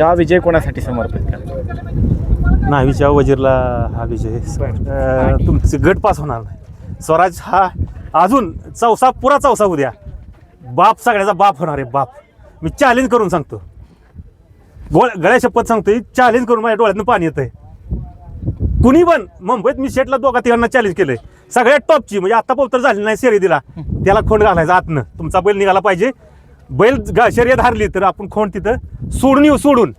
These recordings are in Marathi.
हा विजय कोणासाठी समर्पित करा न्हावीच्या वजीरला हा विजय. अं, तुमचे गट पास होणार नाही. स्वराज हा अजून चौसा पुरा चौसा उद्या बाप सगळ्याचा बाप होणार आहे बाप. मी चॅलेंज करून सांगतो. गोळ गळ्या शपथ सांगतोय चॅलेंज करून माझ्या डोळ्यातनं पाणी येतंय. कुणी पण मुंबईत मी शेटला दोघा तिघांना चॅलेंज केलंय. सगळ्यात टॉपची म्हणजे आता पवित्र झाली नाही शर्यतीला त्याला खोंड घालायचा आतनं. तुमचा बैल निघाला पाहिजे. बैल गा- शर्यत हारली तर आपण खोंड तिथं सोडून येऊ सोडून.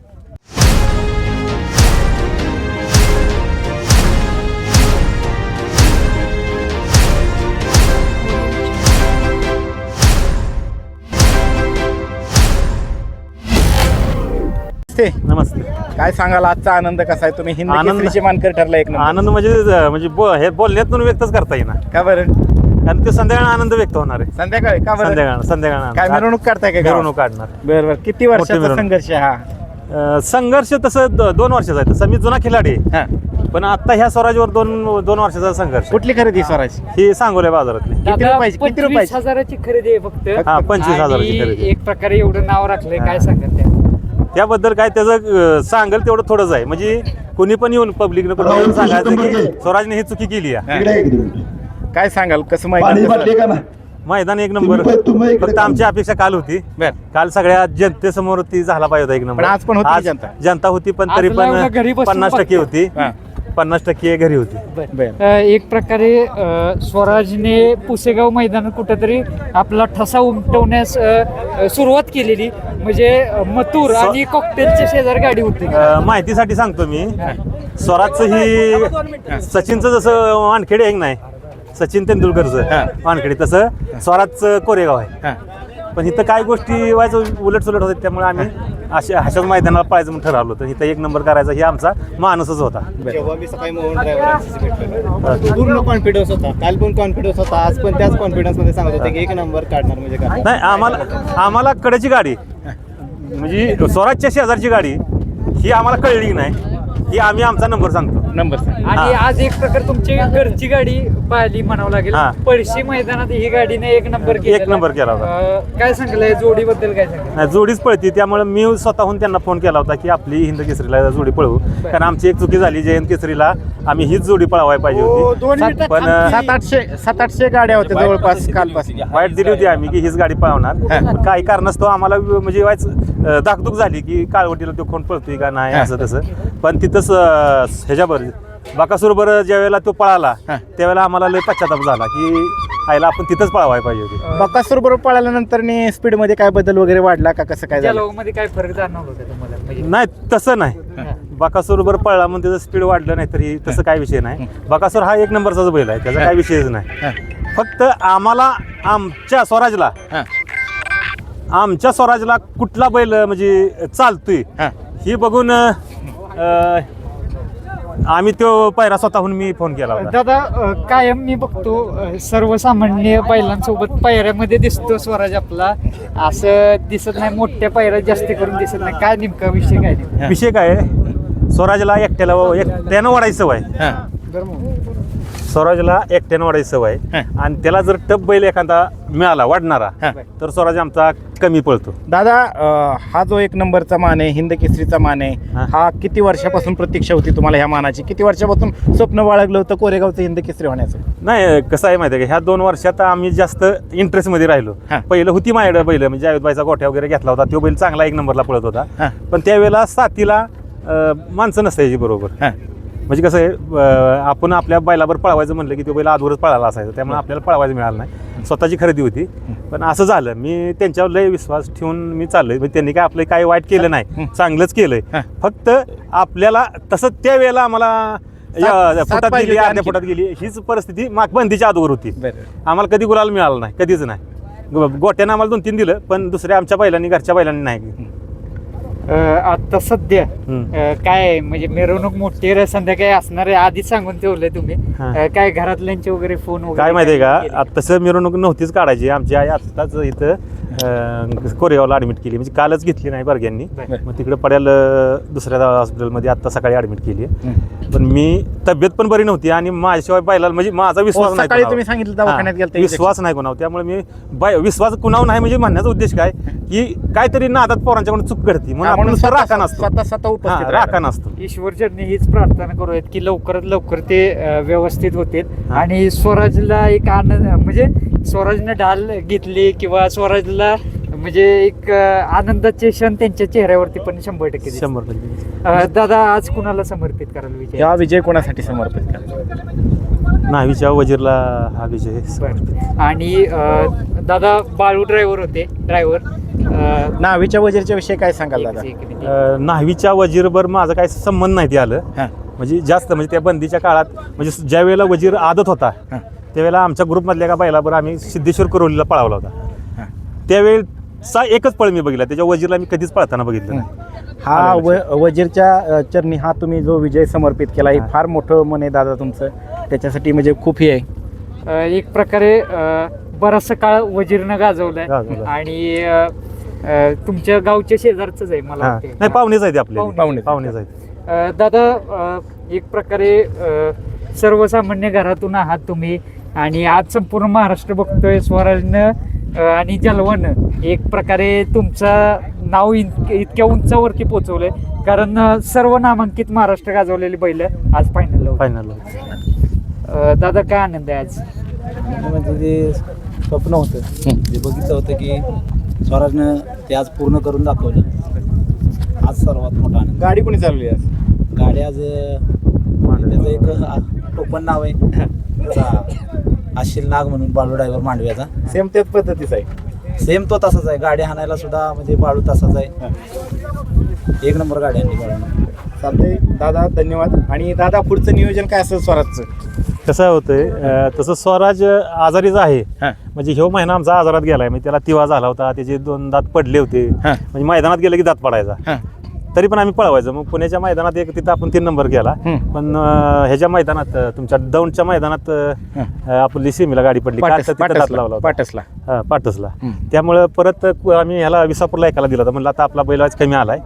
ते नमस्ते. काय सांगाल? आजचा आनंद कसा आहे? तुम्ही हिंद आनंद- केसरीचे मानकर ठरला एक नंबर. आनंद म्हणजे म्हणजे बो- हे बोलण्यातून व्यक्तच करता येणार का बरं? कारण ते संध्याकाळ आनंद व्यक्त होणार आहे. संध्याकाळी? का बरं? संध्याकाळ संध्याकाळ काय मिरवणूक काढताय का? मिरवणूक काढणार. बरं बरं. किती वर्षाचा मिरवणूक. संघर्ष हा? अं, संघर्ष तसं द- दोन वर्षाचा आहे. तसं मी जुना खिलाडी आहे. हा. पण आता ह्या स्वराजवर दोन दोन वर्षाचा संघर्ष कुठली खरेदी स्वराज ही. सांगोल्या बाजारातली. किती दादा, रुपयाची- किती पंचवीस रुपयाची? हजाराची खरेदी आहे फक्त. हा पंचवीस हजाराची आणि खरेदी एक प्रकारे एवढं नाव राखलंय काय सांगत त्या त्याबद्दल काय त्याचं अं, सांगेल तेवढं थोडंच आहे. म्हणजे कोणी पण येऊन पब्लिकनं पण येऊन सांगायचं की स्वराजने ही चुकी केली आहे. इकडे एक मिनिट. काय सांगाल? कसं पाणी माहिती का ना मैदान एक नंबर. तुम्ही- तुम्ही इकडे फक्त आमची अपेक्षा काल होती. बर. काल सगळ्या जनतेसमोर ती झाला पाहिजे होता एक नंबर. पण आज पण होती जनता? जनता होती पण तरी घरी पण बसून पन्नास टक्के होती. हा. पन्नास टक्के घरी होती. बर. अ, एक प्रकारे अ, स्वराजने पुसेगाव मैदानात कुठेतरी आपला ठसा उमटवण्यास अ, अ, सुरुवात केलेली. म्हणजे अ, मथुर स्व- आणि कॉकटेलच्या शेजार गाडी होती. अं, माहितीसाठी सांगतो मी. स्वराजचं ही सचिनचं जसं वानखेडे आहे नाही सचिन हा. तेंडुलकरचं वानखेडे तसं स्वराजचं कोरेगाव आहे. पण इथं काय गोष्टी व्हायचं उलट सुलट होते त्यामुळे आम्ही अशा अशाच मैदानाला पाहायचं म्हणून ठरवलं. होतं इथं एक नंबर करायचा ही आमचा मानसच होता. जेव्हा मी सकाळी मोहन ड्रायव्हरांशी भेटलो पूर्ण कॉन्फिडन्स होता. काल पण कॉन्फिडन्स होता आज पण त्याच कॉन्फिडन्समध्ये सांगत होते की एक नंबर काढणार म्हणजे काय? नाही आम्हाला आम्हाला कडेची गाडी म्हणजे स्वराजच्या शेजारची गाडी ही आम्हाला कळली नाही. ही आम्ही आमचा नंबर सांगतो. नंबर सांग. आणि. आज एक प्रकारे तुमची घरची गाडी पाहिली म्हणावं लागेल. हा. पळशी मैदानात ही गाडीने एक नंबर एक नंबर केला होता. काय सांगितलं या जोडीबद्दल काय सांगितलं नाही जोडीच पळती. त्यामुळे मी स्वतःहून त्यांना फोन केला होता की आपली हिंद केसरीला जोडी पळवू. कारण आमची एक चुकी झाली जयंत केसरीला आम्ही हीच जोडी पळवायला पाहिजे होती. पण सात आठशे सात आठशे गाड्या होत्या जवळपास कालपासून. वाईट दिली होती आम्ही की हीच गाडी पळवणार. पण काही कारणास्तव आम्हाला म्हणजे वाईच अं, धाकधूक झाली की काळवटीला तो कोण पळतोय का नाही असं तसं. पण तिथंच अं, ह्याच्यावर बाकासूर बरं ज्या वेळेला तो पळाला हा. त्यावेळेला आम्हाला लय पश्चाताप झाला की आईला आपण तिथंच पळवायला पाहिजे होती. बकासूर बरोबर पळाल्यानंतर स्पीडमध्ये काय बदल वगैरे वाढला का? कसं काय त्या झालं? काय फरक जाणवलं तुम्हाला? म्हणजे नाही तसं नाही. बाकासूर बरोबर पळला म्हणून त्याचं स्पीड वाढलं नाही तरी तसं काय विषय नाही. बाकासूर हा एक नंबरचाच बैल आहे त्याचा काय विषयच नाही. हा. फक्त आम्हाला आमच्या स्वराजला हा. आमच्या स्वराजला कुठला बैल म्हणजे चालतोय हा. ही बघून अं, आम्ही तो पायरा स्वतःहून मी फोन केला होता. दादा अ, कायम मी बघतो अ, सर्वसामान्य बैलांसोबत पायऱ्यामध्ये दिसतो स्वराज आपला. असं दिसत नाही मोठ्या पायऱ्या जास्त करून दिसत नाही. काय नेमका विषय काय विषय काय? आहे? स्वराजला एकट्याला एकट्यानं वाढायची सवय हा. स्वराजला एकट्यानं वाढायची सवय. आणि त्याला जर टप बैल एखादा मिळाला वाढणारा हा. तर स्वराज आमचा कमी पळतो दादा अं, हा जो एक नंबरचा मान आहे हिंद केसरीचा मान आहे हा. हा किती वर्षापासून प्रतीक्षा होती तुम्हाला ह्या मानाची किती वर्षापासून स्वप्न बाळगलं होतं कोरेगावचं हिंद केसरी होण्याचं नाही कसं आहे माहिती आहे का ह्या दोन वर्षात आम्ही जास्त इंटरेस्टमध्ये राहिलो हा. पहिलं होती माझ्याकडे बैल म्हणजे जावेदबाईचा गोठ्या वगैरे घेतला होता तो बैल चांगला एक नंबरला पळत होता हा. पण त्यावेळेला साथीला अं, माणसं नसायची बरोबर हा. म्हणजे कसं आहे आपण आपल्या बैलावर पळवायचं म्हणलं की तो बैल आजवरच पळाला असायचा त्यामुळे आपल्याला पळवायचं मिळालं नाही. स्वतःची खरेदी होती. पण असं झालं मी त्यांच्यावर लय विश्वास ठेवून मी चाललोय. म्हणजे त्यांनी काय आपलं काही वाईट केलं नाही चांगलंच केलंय. फक्त आपल्याला तसं त्या वेळेला आम्हाला पाहिजे गेली अर्ध्या. फुटात गेली हीच परिस्थिती माग बंदीच्या अगोदर होती. आम्हाला कधी गुलाल मिळालं नाही कधीच नाही. गोट्यानं आम्हाला दोन तीन दिलं पण दुसऱ्या आमच्या बैलांनी घरच्या बैलांनी नाही. आता सध्या काय आहे, म्हणजे मिरवणूक मोठी आहे, संध्याकाळी असणार आहे. आधीच सांगून ठेवलंय तुम्ही. हा. अ, काय घरातल्यांचे वगैरे फोन वगैरे काय माहितीये का केले? आता तसं मिरवणूक नव्हतीच काढायची. आमची आई आत्ताच इथं कोरेगावला ॲडमिट केली. म्हणजे कालच घेतली नाही बर्ग्यांनी. बरं. मग तिकडे पड्याला दुसऱ्या हॉस्पिटलमध्ये आत्ता सकाळी ॲडमिट केली. पण मी तब्येत पण बरी नव्हती आणि माझ्याशिवाय बैला म्हणजे माझा विश्वास हो, नाही सकाळी कोणावर. तुम्ही सांगितलं विश्वास नाही कोणावर. त्यामुळे मी बाय विश्वास कुणावर नाही म्हणजे म्हणण्याचा उद्देश काय? की काहीतरी नादात पोरांच्याकडून चूक घडती. म्हणून हा, राखा नसतो. स्वतः स्वतः उपस्थित हां, राहायला. राखा नसतो. ईश्वर चरणी हीच प्रार्थना करूयात की लवकरात लवकर ते व्यवस्थित होते हा. आणि स्वराजला एक आनंद म्हणजे स्वराजने ढाल घेतली किंवा स्वराजला म्हणजे एक आनंदाचे क्षण त्यांच्या चेहऱ्यावरती पण शंभर टक्के. शंभर टक्के अ, दादा आज कुणाला समर्पित कराल विजय? या विजय कोणासाठी समर्पित करा न्हावीच्या वजीरला हा विजय बरं. आणि अ, दादा बाळू ड्रायव्हर होते ड्रायव्हर नावीच्या वजीरच्या विषयी काय सांगाल दादा? अं, न्हावीच्या वजीरवर माझा काही संबंध नाही ते आलं. हां. म्हणजे जास्त म्हणजे त्या बंदीच्या काळात म्हणजे ज्या वेळेला वजीर आदत होता हां. त्यावेळेला आमच्या ग्रुपमधल्या एका बैलाबर आम्ही सिद्धेश्वर करोलीला पळावला होता त्यावेळेचा एकच पळ मी बघितला त्याच्या वजीरला मी कधीच पळताना बघितलं नाही. हा व वजीरच्या चरणी हा तुम्ही जो विजय समर्पित केला हे. फार मोठं मन आहे दादा तुमचं त्याच्यासाठी म्हणजे खूप हे आहे एक प्रकारे बराचसा काळ वजीरनं गाजवलाय गाजवलं. आणि तुमच्या गावच्या शेजारच आहे मला हां. नाही पाहुणेच आहेत आपले पाहुणे. पाहुणेच. आहेत दादा एक प्रकारे सर्वसामान्य घरातून आहात तुम्ही आणि आज संपूर्ण महाराष्ट्र बघतोय स्वराजनं आणि जलवानं. एक प्रकारे तुमचं नाव इत- इतक्या उंचावरती पोहोचवलंय कारण सर्व नामांकित महाराष्ट्र गाजवलेली बैल आज फायनल फायनल दादा काय आनंद आहे आज? म्हणजे ते स्वप्न होतं. जे बघितलं होतं की स्वराजनं ते आज पूर्ण करून दाखवलं. आज सर्वात मोठा आनंद. गाडी कोणी चालवली आज? गाडी आज त्याचं एक टोपण नाव आहे. आशिल नाग म्हणून बाळू ड्रायव्हर मांडव्याचा सेम त्याच पद्धतीचं आहे. सेम तो तसाच आहे. गाडी हाणायला सुद्धा म्हणजे बाळू तसाच आहे. एक नंबर गाडी आणली बाळू चालतंय. दादा धन्यवाद. आणि दादा पुढचं नियोजन काय असेल स्वराजचं? कसं होतंय अं, तसं स्वराज आजारीच आहे. हां. म्हणजे ह्यो महिना आमचा आजारात गेलाय. म्हणजे त्याला तिवा झाला होता. त्याचे दोन दात पडले होते. हां. म्हणजे मैदानात गेलं की दात पडायचा. हां. तरी पण आम्ही पळवायचो. मग पुण्याच्या मैदानात एक तिथं आपण तीन नंबर हं. पण अं, ह्याच्या मैदानात अं, तुमच्या दौंडच्या मैदानात अं, आपली सीमेला गाडी पडली. पाटस पाटसला. लावला होता. पाटसला. हा, पाटसला. हं. त्यामुळं परत कु- आम्ही ह्याला विसापूरला एकाला दिला होता. म्हणलं आता आपला बैल आज कमी आलाय.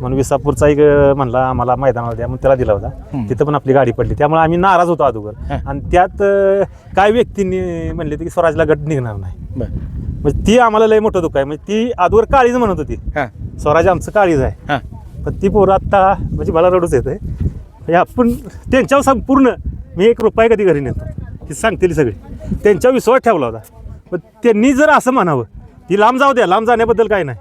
म्हणून विसापूरचा एक अं, म्हणला आम्हाला मैदानावर द्या. म्हणून त्याला दिला होता. तिथं पण आपली गाडी पडली. त्यामुळे आम्ही नाराज होतो अगोदर. हं. आणि त्यात अं, काय व्यक्तींनी म्हणले होते की स्वराजला गट निघणार नाही. बरं. म्हणजे ती आम्हाला लय मोठं दुःख आहे. म्हणजे ती अगोदर काळीच म्हणत होती. हां. स्वराज आमचं काळीज आहे. हां. पण ती पोरं आत्ता म्हणजे मला रडूच येते म्हणजे आपण त्यांच्यावर सांग पूर्ण. मी एक रुपया कधी घरी नेतो. ती सांगतील सगळी. त्यांच्यावर विश्वास ठेवला होता. पण त्यांनी जर असं म्हणावं ती लांब जाऊ द्या लांब जाण्याबद्दल काही नाही.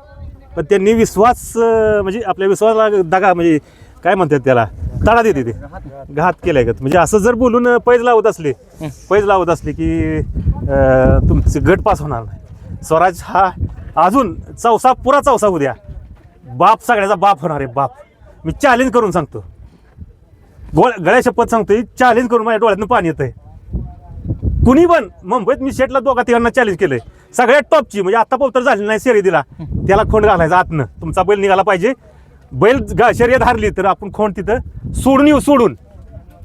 पण त्यांनी विश्वास म्हणजे आपल्या विश्वासाला दगा म्हणजे काय म्हणतात त्याला? तडा देते ते घात केलाय का म्हणजे असं जर बोलून पैज लावत असले पैज लावत असले की तुमचे गट पास होणार नाही. स्वराज हा अजून चौसा पुरा चौसा उद्या बाप सगळ्याचा बाप होणार आहे बाप. मी चॅलेंज करून सांगतो. गोळ गळ्या शपथ सांगतोय चॅलेंज करून माझ्या डोळ्यातून पाणी येतंय. कुणी पण मुंबईत मी शेटला दोघा तिघांना चॅलेंज केलंय. सगळ्यात टॉपची म्हणजे आता पोतर झाली नाही शर्यतीला त्याला खोंड घालायचा आतनं. तुमचा बैल निघाला पाहिजे. बैल शर्यत हारली तर आपण खोंड तिथं सोडून येऊ सोडून.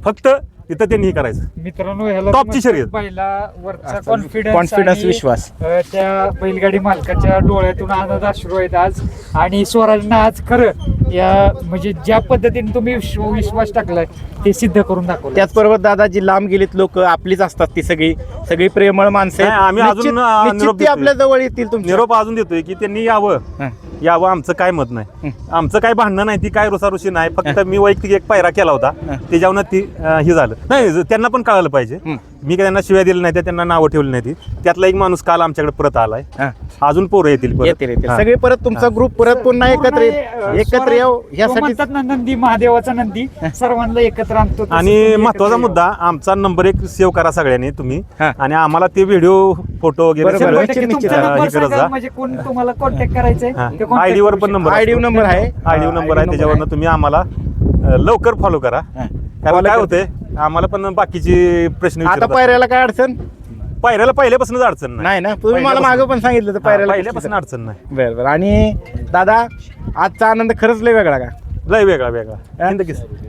फक्त तिथं त्यांनी हे करायचं मित्रांनो ह्याला टॉपची शर्यत. बैलावरचा असं कॉन्फिडन्स confidence, विश्वास. त्या बैलगाडी मालकाच्या डोळ्यातून आनंद अश्रू आहेत आज आणि स्वराजनं आज खरं या म्हणजे ज्या पद्धतीने तुम्ही विश्व- विश्वास टाकलाय ते सिद्ध करून दाखवलं त्याचबरोबर दादा जी लांब गेलीत लोक आपलीच असतात ती सगळी सगळी प्रेमळ माणसं आहेत. नाही, आम्ही निश्चित- अजून, अं, निश्चित निरोप ती देतोय. आपल्या जवळ येतील तुमच्या निरोप अजून देतोय की त्यांनी यावं हां. यावं आमचं काय मत नाही. आमचं काय भांडणं नाही ती काय रुसारुशी नाही. फक्त मी वैयक्तिक एक पायरा केला होता. त्याच्यावर ती हे झालं. नाही त्यांना पण कळालं पाहिजे. मी काय त्यांना शिव्या दिल्या नाही त्या त्यांना नावं ठेवली नाही ती त्यातला एक माणूस काल आमच्याकडे परत आलाय हां. अजून पोरं येतील परत. येतील येतील हां. सगळे परत तुमचा ग्रुप परत पुन्हा एकत्र ये- एकत्र येऊ यासाठी म्हणतात ना नंदी महादेवाचा नंदी सर्वांना एकत्र आणतो तसं तुम्ही आणि एकत्र महत्त्वाचा. मुद्दा आमचा नंबर एक सेव्ह करा सगळ्यांनी तुम्ही हां. आणि आम्हाला ते व्हिडिओ फोटो वगैरे बरोबर, सगळं शंभर निश्चित, टक्के निश्चित. तुमचा अं, नंबर हे करत सांगा, जा म्हणजे कोण तुम्हाला कॉन्टॅक्ट करायचंय ते contact आयडी वर करू पण शकता. नंबर आयडी नंबर आहे आयडी नंबर आहे त्याच्यावरनं तुम्ही आम्हाला अं, लवकर फॉलो करा हां. कारण Follow काय कर- होते आम्हाला पण बाकीचे प्रश्न आता विचारतात. पायऱ्याला काय अडचण? पायऱ्याला पहिल्यापासूनच अडचण नाही. ना? तुम्ही मला मागं पण सांगितलं तर पायऱ्याला पहिल्यापासून अडचण नाही. बरं बरं. आणि दादा आजचा आनंद खरंच लय वेगळा का? लय वेगळा वेगळा. हा?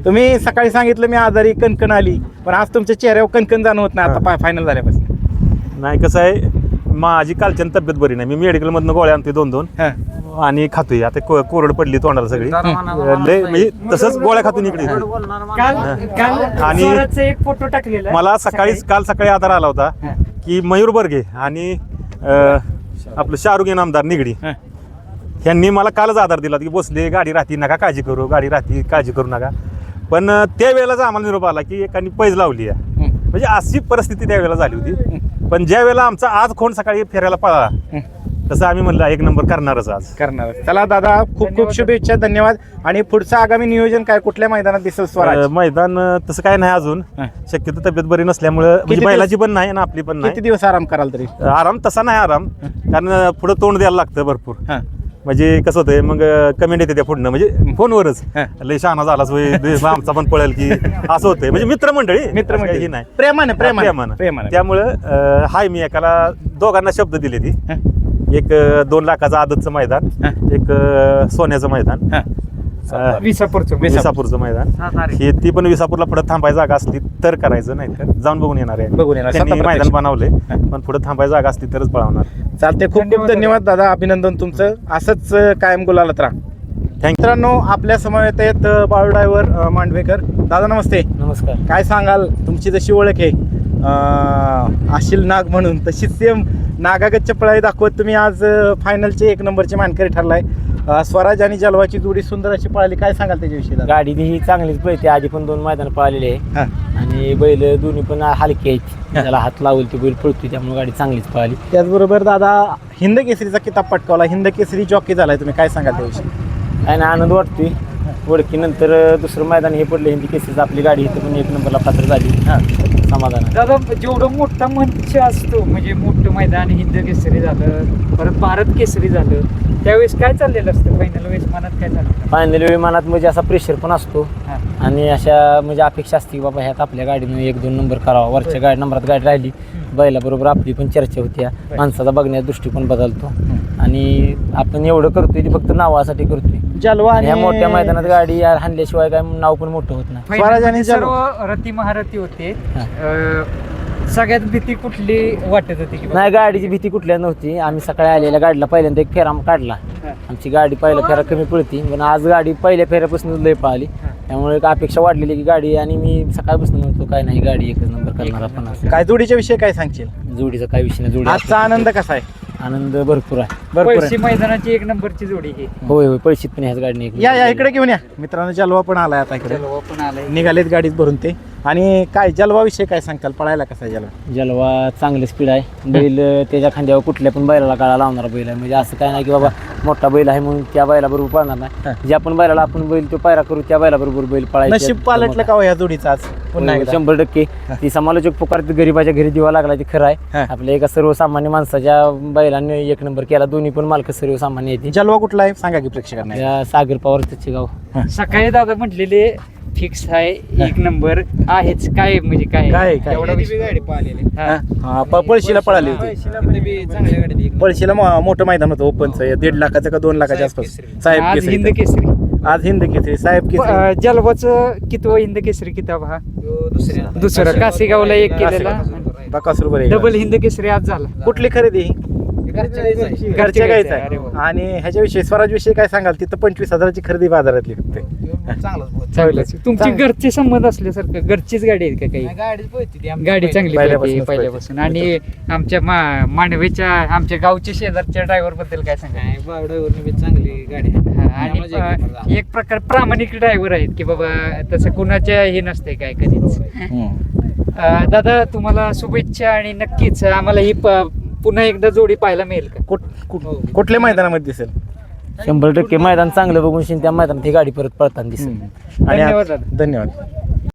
तुम्ही सकाळी सांगितलं मी आजारी कणकण आली. पण आज तुमच्या चेहऱ्यावर कणकण जाणवत नाही आता फायनल झाल्यापासून. नाही कसं आहे माझी कालच्यान तब्येत बरी नाही. मी मेडिकलमधनं गोळ्या आणतोय दोन दोन हा. आणि खातोय. आता को- कोरड पडली तोंडाला सगळी. लय म्हणजे तसंच गोळ्या खातून इकडे. काल काल आणि- स्वराजचा एक फोटो टाकलेला. मला सकाळी काल सकाळी आधार आला होता हा. की मयूर बर्गे आणि अं, आपलं शाहरुख आमदार निगडी. हा. यांनी मला कालच आधार दिला की बसले गाडी राहती नका काळजी करू गाडी राहती काळजी करू नका. पण अं, त्या वेळेलाच आम्हाला निरोप आला की एकाने पैज लावली आहे. म्हणजे अशी परिस्थिती त्यावेळेला झाली होती. पण ज्या वेळेला आमचा आज खोंड सकाळी फिरायला पळाला तसं आम्ही म्हणलं एक नंबर करणारच आज. करणार चला दादा खूप खूप धन्यवाद. शुभेच्छा धन्यवाद. आणि पुढचं आगामी नियोजन काय? कुठल्या मैदानात दिसेल स्वराज? अं, मैदान अं, तसं काय नाही अजून. हा. शक्यतो तब्येत बरी नसल्यामुळं म्हणजे दिवस- बैलाची पण नाही आणि आपली पण किती नाही. दिवस आराम कराल तरी? आराम तसा नाही आराम कारण अं, पुढं तोंड द्यायला लागतं भरपूर. हा. म्हणजे कसं होतंय मग कमेंट येते त्या पुढनं म्हणजे फोनवरच. लय शहाणा झालाच होय आमचा पण पळेल की असं होतंय म्हणजे मित्रमंडळी मित्रमंडळी. ही नाही प्रेमाने प्रेमाने प्रेमानं प्रेमाने त्यामुळं हाय मी एकाला दोघांना शब्द दिले ती हा. एक अं, दोन लाखाचं आदतचं मैदान हा. एक अं, सोन्याचं मैदान हा. अं, विसापूरचं विसापूरचं मैदान. हा, ती पण विसापूरला पुढे थांबायची जागा असली तर करायचं नाही तर जाऊन बघून येणार आहे. बघून येणार. त्यांनी मैदान. बनवले पण पुढे थांबायची जागा असली तरच पळवणार. चालते खूप खूप धन्यवाद. धन्यवाद दादा. अभिनंदन तुमचं. असंच अं, कायम गुलालत राहा. थँक्यू मित्रांनो आपल्या समवेत आहेत अं, बाळू ड्रायव्हर मांडवेकर. दादा नमस्ते. नमस्कार. काय सांगाल? तुमची जशी ओळख आहे अं, आशिल नाग म्हणून तशीच सेम नागागतच्या पळाई दाखवत तुम्ही आज फायनलचे एक नंबरचे मानकरी ठरलाय. अं, स्वराज आणि जलवाची जोडी सुंदर अशी पळाली. काय सांगाल त्याच्याविषयी दादा? गाडी ही चांगलीच पळते. आधी पण दोन मैदान पळालेले आहे हा. आणि बैल दोन्ही पण हलके आहेत. त्याला हात लावल ते बैल पळतोय त्यामुळे गाडी चांगलीच पळाली. त्याचबरोबर दादा हिंद केसरीचा किताब पटकावला. हिंद केसरी जॉकी झालाय तुम्ही. काय सांगाल त्याविषयी? काय ना आनंद वाटतोय. ओळखीनंतर दुसरं मैदान हे पडलं. हिंदी केसेस आपली गाडी इथं पण एक नंबरला पात्र झाली. समाधान आहे. दादा जेवढं मोठा मंच असतो म्हणजे मोठं मैदान हिंद केसरी झालं परत भारत केसरी झालं त्यावेळेस काय चाललेलं असतं? फायनल वेळेस मनात काय चाललं फायनल वेळी मनात म्हणजे असा प्रेशर पण असतो. हा. आणि अशा म्हणजे अपेक्षा असते की बाबा ह्यात आपल्या गाडीनं एक दोन नंबर करावा. वरच्या गाडी नंबरात गाडी राहिली बैलाबरोबर आपली पण चर्चा होती. माणसाचा बघण्याचा दृष्टिकोन बदलतो. आणि आपण एवढं करतोय ते फक्त नावासाठी करतोय. जलवा आणि ह्या मोठ्या मैदानात गाडी हाणल्याशिवाय काय नाव पण मोठं होत नाही स्वराज आणि Final जलवा. सर्व रती महारथी होते हा. अं, सगळ्यात भीती कुठली वाटत होती की बाबा? नाही गाडीची भीती कुठल्या नव्हती आम्ही सकाळी आलेल्या गाडीला पहिल्यांदा एक फेरा काढला हा. आमची गाडी पहिल्या फेरा कमी पडती पण आज गाडी पहिल्या फेऱ्यापासून लय पळाली त्यामुळे एक अपेक्षा वाढलेली की गाडी आणि मी सकाळपासून म्हणतो काय नाही गाडी एकच नंबर करणार आपण. काय जोडीच्या विषयी काय सांगशील जोडीचा काय विषय नाही जोडी आजचा आनंद कसा आहे आनंद भरपूर आहे. भरपूर पैसे आहे. मैदानाची एक नंबरची जोडी ही. होय होय पैशात पण ह्याच गाडीने एक या या इकडे घेऊन या. मित्रांनो जलवा पण आलाय आता इकडे. आलाय. निघालेत गाडीत भरून ते. आणि काय जलवा विषयी काय सांगताल? पळायला कसा आहे जलवा? जलवा चांगलं स्पीड आहे. बैल त्याच्या खांद्यावर कुठल्या पण बैलाला गाळा लावणारा बैल आहे. म्हणजे असं काय नाही की बाबा मोठा बैल आहे म्हणून त्या बैलाबरोबर पळणार नाही. ज्या पण बैलाला आपण बैल तो पायरा करू त्या बैलाबरोबर बैल पळायचा नशीब पालटलं का हो या जोडीचं आज? पुन्हा एकदा. शंभर टक्के. ती समालोचक पुकारते गरीबाच्या घरी दिवा लागला ते खरं हा. आहे आपल्या एका सर्वसामान्य माणसाच्या बैलांनी एक नंबर केला दोन्ही पण मालक सर्वसामान्य येते जलवा कुठला आहे? सांगा की प्रेक्षकांना सागर पवार त्याचे गाव. सकाळी दादा म्हटलेले फिक्स आहे एक नंबर आहेच. काय म्हणजे काय काय, काय? एवढा ती विषय- बी गाडी पाहिलेली. हा. हा, प- पळशीला पळाली होती. ती बी चांगल्या गाडीत एक पळशीला मो- मोठं मैदान होतं ओपनचं दीड लाखाचं का दोन लाखाच्या साहेब आसपास. केसरी. साहेब आज हिंद केसरी. केसरी आज हिंद केसरी. साहेब केसरी. जलवाचं कितवं हिंद केसरी किताब हा? दुसऱ्या. दुसरं. कासेगावला एक केलेला. बकासूर बरे डबल हिंद केसरी आज झाला. कुठली खरेदी. घरच्या गायचा गाईचं आहे. आणि ह्याच्याविषयी स्वराज विषयी काय सांगाल? तिथं पंचवीस हजाराची खरेदी बाजारातली फक्त. ह्यो चांगलाच तुमची. घरचे संबंध असल्यासारखं घरचीच गाडी आहे का काही? गाडी. चांगली पहिल्यापासून. आणि आमच्या मा- मांडवेच्या आमच्या गावच्या शेजारच्या ड्रायव्हरबद्दल काय सांगा चांगली गाडी आहे. हा, आणि त्यामुळे एक प्रकार प्रामाणिक ड्रायव्हर आहेत की बाबा तसं कुणाच्या हे नसते काय कधीच. अं, दादा तुम्हाला शुभेच्छा आणि नक्कीच आम्हाला ही प- पुन्हा एकदा जोडी पाहायला मिळेल का? कुठ- कुठ- कुठल्या मैदानामध्ये दिसेल? शंभर टक्के मैदान चांगलं बघून शिन त्या मैदानात ही गाडी परत पळताना दिसेल. आणि धन्यवाद धन्यवाद.